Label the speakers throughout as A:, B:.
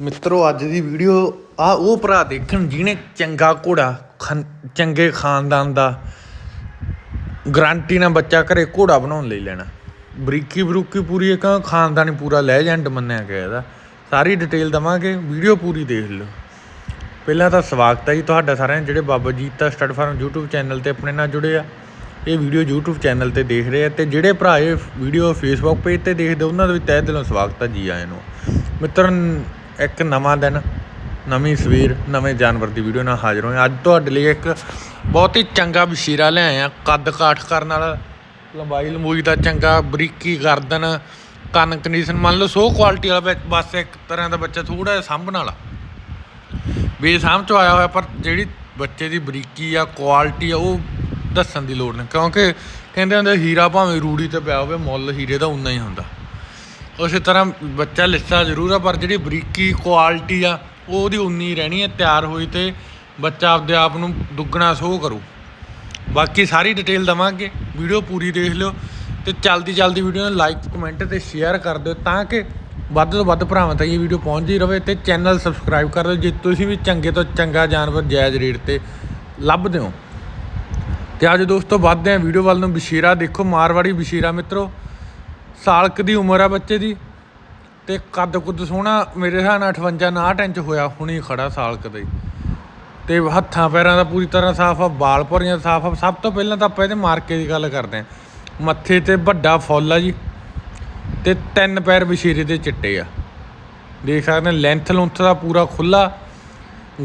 A: ਮਿੱਤਰੋ, ਅੱਜ ਦੀ ਵੀਡੀਓ ਆ ਉਹ ਭਰਾ ਦੇਖਣ ਜਿਹਨੇ ਚੰਗਾ ਘੋੜਾ ਖਨ- ਚੰਗੇ ਖਾਨਦਾਨ ਦਾ ਗਰੰਟੀ ਨਾਲ ਬੱਚਾ ਘਰੇ ਘੋੜਾ ਬਣਾਉਣ ਲਈ ਲੈਣਾ। ਬਰੀਕੀ ਬਰੂਕੀ ਪੂਰੀ ਇੱਕ ਖਾਨਦਾਨੀ ਪੂਰਾ ਲੈਜੈਂਡ ਮੰਨਿਆ ਗਿਆ ਇਹਦਾ। ਸਾਰੀ ਡਿਟੇਲ ਦਵਾਂਗੇ ਵੀਡੀਓ ਪੂਰੀ ਦੇਖ ਲਓ। ਪਹਿਲਾਂ ਤਾਂ ਸਵਾਗਤ ਹੈ ਜੀ ਤੁਹਾਡਾ ਸਾਰਿਆਂ ਜਿਹੜੇ Baba Jeeta stud farm YouTube channel ਤੇ ਆਪਣੇ ਨਾਲ ਜੁੜੇ ਆ। ਇਹ ਵੀਡੀਓ YouTube ਚੈਨਲ ਤੇ ਦੇਖ ਰਹੇ ਆ ਤੇ ਜਿਹੜੇ ਭਰਾ ਇਹ ਵੀਡੀਓ Facebook ਪੇਜ ਤੇ ਦੇਖਦੇ ਉਹਨਾਂ ਦਾ ਵੀ ਤਹਿ ਦਿਲੋਂ ਸਵਾਗਤ ਹੈ ਜੀ ਆਇਆਂ ਨੂੰ। ਮਿੱਤਰ ਇੱਕ ਨਵਾਂ ਦਿਨ, ਨਵੀਂ ਸਵੇਰ, ਨਵੇਂ ਜਾਨਵਰ ਦੀ ਵੀਡੀਓ ਨਾਲ ਹਾਜ਼ਰ ਹੋਏ ਅੱਜ ਤੁਹਾਡੇ ਲਈ ਇੱਕ ਬਹੁਤ ਹੀ ਚੰਗਾ ਬਸ਼ੀਰਾ ਲਿਆਏ ਆ ਕੱਦ ਕਾਠ ਕਰਨ ਵਾਲਾ, ਲੰਬਾਈ ਲੰਬੂਈ ਦਾ ਚੰਗਾ, ਬਰੀਕੀ ਗਰਦਨ, ਕੰਨ ਕੰਡੀਸ਼ਨ ਮੰਨ ਲਓ ਸੋ ਕੁਆਲਿਟੀ ਵਾਲਾ ਬਸ ਇੱਕ ਤਰ੍ਹਾਂ ਦਾ ਬੱਚਾ ਥੋੜਾ ਜਿਹਾ ਸਾਂਭਣ ਵਾਲਾ। ਵੀ ਸਾਂਭ ਚੋਂ ਆਇਆ ਹੋਇਆ, ਪਰ ਜਿਹੜੀ ਬੱਚੇ ਦੀ ਬਰੀਕੀ ਆ ਕੁਆਲਿਟੀ ਆ, ਉਹ ਦੱਸਣ ਦੀ ਲੋੜ ਨਹੀਂ। ਕਿਉਂਕਿ ਕਹਿੰਦੇ ਹੁੰਦੇ ਹੀਰਾ ਭਾਵੇਂ ਰੂੜੀ ਤੇ ਪਿਆ ਹੋਵੇ, ਮੁੱਲ ਹੀਰੇ ਦਾ ਉਨਾ ਹੀ ਹੁੰਦਾ। ਉਸੇ ਤਰ੍ਹਾਂ ਬੱਚਾ ਲਿੱਸਾ ਜ਼ਰੂਰ ਆ, ਪਰ ਜਿਹੜੀ ਬਰੀਕੀ ਕੁਆਲਿਟੀ ਆ, ਉਹ ਉਹਦੀ ਉਨੀ ਰਹਿਣੀ ਹੈ ਤਿਆਰ ਹੋਈ ਤੇ ਬੱਚਾ ਆਪਦੇ ਆਪ ਨੂੰ ਦੁੱਗਣਾ ਸੋਹ ਕਰੂ। ਬਾਕੀ ਸਾਰੀ ਡਿਟੇਲ ਦਵਾਂਗੇ ਵੀਡੀਓ ਪੂਰੀ ਦੇਖ ਲਿਓ ਤੇ ਚਲਦੀ ਚਲਦੀ ਵੀਡੀਓ ਨੂੰ ਲਾਈਕ ਕਮੈਂਟ ਤੇ ਸ਼ੇਅਰ ਕਰ ਦਿਓ ਤਾਂ ਕਿ ਵੱਧ ਤੋਂ ਵੱਧ ਭਰਾਵਾਂ ਤੱਕ ਇਹ ਵੀਡੀਓ ਪਹੁੰਚਦੀ ਰਹੇ ਤੇ ਚੈਨਲ ਸਬਸਕ੍ਰਾਈਬ ਕਰ ਦਿਓ। ਜੇ ਤੁਸੀਂ ਵੀ ਚੰਗੇ ਤੋਂ ਚੰਗਾ ਜਾਨਵਰ ਜਾਇਜ਼ ਰੇਟ ਤੇ ਲੱਭਦੇ ਹੋ। ਤੇ ਅੱਜ ਦੋਸਤੋ, ਵੱਧਦੇ ਆ ਵੀਡੀਓ ਵੱਲ ਨੂੰ ਬਸ਼ੀਰਾ ਦੇਖੋ, ਮਾਰਵਾੜੀ ਬਸ਼ੀਰਾ ਮਿੱਤਰੋ। ਸਾਲਕ ਦੀ ਉਮਰ ਆ ਬੱਚੇ ਦੀ ਤੇ ਕੱਦ ਕੁੱਦ ਸੋਹਣਾ ਮੇਰੇ ਹਿਸਾਬ ਨਾਲ 58 59 ਇੰਚ ਹੋਇਆ, ਹੁਣੀ ਖੜਾ ਸਾਲਕ ਦਾ ਹੀ। ਤੇ ਹੱਥਾਂ ਪੈਰਾਂ ਦਾ ਪੂਰੀ ਤਰ੍ਹਾਂ ਸਾਫ਼ ਆ, ਵਾਲ ਭਰੀਆਂ ਸਾਫ਼ ਆ। ਸਭ ਤੋਂ ਪਹਿਲਾਂ ਤਾਂ ਆਪਾਂ ਇਹਦੇ ਮਾਰਕੇ ਦੀ ਗੱਲ ਕਰਦੇ ਆ ਮੱਥੇ ਤੇ ਵੱਡਾ ਫੁੱਲ ਆ ਜੀ ਤੇ ਤਿੰਨ ਪੈਰ ਬਸ਼ੀਰੇ ਦੇ ਚਿੱਟੇ ਆ। ਦੇਖ ਸਕਦੇ ਲੈਂਥ ਲੁੰਥ ਦਾ ਪੂਰਾ ਖੁੱਲਾ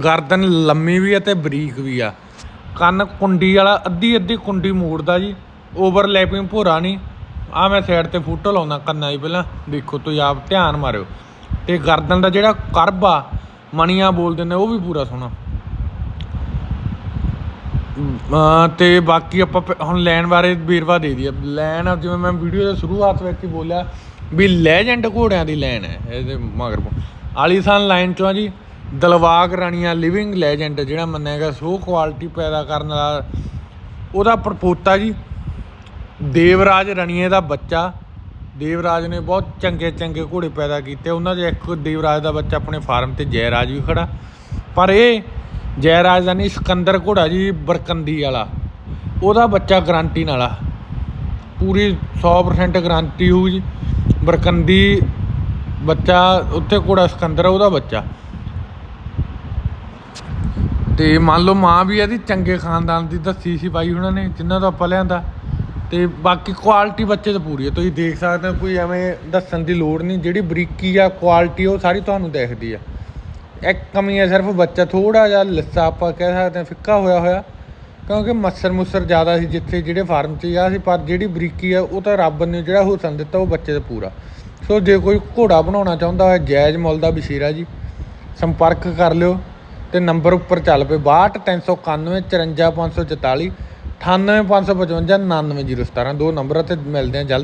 A: ਗਰਦਨ ਲੰਮੀ ਵੀ ਆ ਤੇ ਬਰੀਕ ਵੀ ਆ। ਕੰਨ ਕੁੰਡੀ ਵਾਲਾ ਅੱਧੀ ਅੱਧੀ ਕੁੰਡੀ ਮੋੜਦਾ ਜੀ ਓਵਰਲੈਪਿੰਗ ਭੋਰਾ ਨਹੀਂ। ਆ ਮੈਂ ਸਾਈਡ ਤੇ ਫੋਟੋ ਲਾਉਣਾ ਕੰਨਾਂ ਦੀ ਪਹਿਲਾਂ। ਦੇਖੋ ਤੁਸੀਂ ਆਪ ਧਿਆਨ ਮਾਰਿਓ। ਤੇ ਗਰਦਨ ਦਾ ਜਿਹੜਾ ਕਰਬ ਆ ਮਣੀਆਂ ਬੋਲਦੇ ਨੇ ਉਹ ਵੀ ਪੂਰਾ ਸੋਹਣਾ। ਅਮ, ਤੇ ਬਾਕੀ ਆਪਾਂ ਹੁਣ ਲੈਣ ਬਾਰੇ ਵੇਰਵਾ ਦੇ ਦਈਏ। ਲੈਣ ਆ ਜਿਵੇਂ ਮੈਂ ਵੀਡੀਓ ਦੇ ਸ਼ੁਰੂਆਤ ਵਿੱਚ ਹੀ ਬੋਲਿਆ ਵੀ ਲੈਜੈਂਡ ਘੋੜਿਆਂ ਦੀ ਲੈਣ ਹੈ ਇਹਦੇ ਮਗਰ ਆਲੀਸਾਨ ਲਾਈਨ ਚੋਂ ਆ ਜੀ ਦਲਵਾਗ ਰਾਣੀਆਂ ਲਿਵਿੰਗ ਲੈਜੈਂਡ ਜਿਹੜਾ ਮੰਨਿਆ ਗਿਆ ਸੋ ਕੁਆਲਿਟੀ ਪੈਦਾ ਕਰਨ ਵਾਲਾ ਉਹਦਾ ਪਰਪੋਤਾ ਜੀ ਦੇਵਰਾਜ ਰਣੀਏ ਦਾ ਬੱਚਾ। ਦੇਵਰਾਜ ਨੇ ਬਹੁਤ ਚੰਗੇ ਚੰਗੇ ਘੋੜੇ ਪੈਦਾ ਕੀਤੇ। ਉਹਨਾਂ 'ਚ ਇੱਕ ਦੇਵਰਾਜ ਦਾ ਬੱਚਾ ਆਪਣੇ ਫਾਰਮ ਤੇ ਜੈਰਾਜ ਵੀ ਖੜਾ। ਪਰ ਇਹ ਜੈਰਾਜ ਦਾ ਨਹੀਂ, ਸਿਕੰਦਰ ਘੋੜਾ ਜੀ, ਬਰਕੰਦੀ ਵਾਲਾ। ਉਹਦਾ ਬੱਚਾ ਗਾਰੰਟੀ ਨਾਲਾ ਪੂਰੀ 100% ਗਾਰੰਟੀ ਹੋਊ ਜੀ। ਬਰਕੰਦੀ ਬੱਚਾ, ਉੱਥੇ ਘੋੜਾ ਸਿਕੰਦਰ ਉਹਦਾ ਬੱਚਾ। ਤੇ ਮੰਨ ਲਓ ਮਾਂ ਵੀ ਇਹਦੀ ਚੰਗੇ ਖਾਨਦਾਨ ਦੀ ਦੱਸੀ ਸੀ ਬਾਈ ਉਹਨਾਂ ਨੇ, ਜਿਨ੍ਹਾਂ ਤੋਂ ਆਪਾਂ ਲਿਆਂਦਾ। ਤੇ ਬਾਕੀ ਕੁਆਲਿਟੀ ਬੱਚੇ ਤੇ ਪੂਰੀ ਹੈ ਤੁਸੀਂ ਦੇਖ ਸਕਦੇ ਹੋ ਕੋਈ ਐਵੇਂ ਦੱਸਣ ਦੀ ਲੋੜ ਨਹੀਂ, ਜਿਹੜੀ ਬਰੀਕੀ ਆ ਕੁਆਲਿਟੀ ਉਹ ਸਾਰੀ ਤੁਹਾਨੂੰ ਦਿਖਦੀ ਆ। ਇੱਕ ਕਮੀ ਹੈ ਸਿਰਫ ਬੱਚਾ ਥੋੜਾ ਜਿਹਾ ਲੱਸਾ ਆਪਾਂ ਕਹਿ ਸਕਦੇ ਹਾਂ ਫਿੱਕਾ ਹੋਇਆ ਹੋਇਆ, ਕਿਉਂਕਿ ਮੱਸਰ ਮੁੱਸਰ ਜ਼ਿਆਦਾ ਸੀ ਜਿੱਥੇ ਜਿਹੜੇ ਫਾਰਮ 'ਚ ਆ ਸੀ, ਪਰ ਜਿਹੜੀ ਬਰੀਕੀ ਆ, ਉਹ ਤਾਂ ਰੱਬ ਨੇ ਜਿਹੜਾ ਹੁਸਨ ਦਿੱਤਾ, ਉਹ ਬੱਚੇ ਤੇ ਪੂਰਾ। ਸੋ ਜੇ ਕੋਈ ਘੋੜਾ ਬਣਾਉਣਾ ਚਾਹੁੰਦਾ ਹੈ ਜਾਇਜ਼ ਮੁੱਲ ਦਾ ਬਸ਼ੀਰਾ ਜੀ, ਸੰਪਰਕ ਕਰ ਲਿਓ ਤੇ ਨੰਬਰ ਉੱਪਰ ਚੱਲ ਪਏ 62 391 54 544 98555 99017 ਦੋ ਨੰਬਰਾਂ ਤੇ ਮਿਲਦੇ ਹਾਂ ਜਲਦ।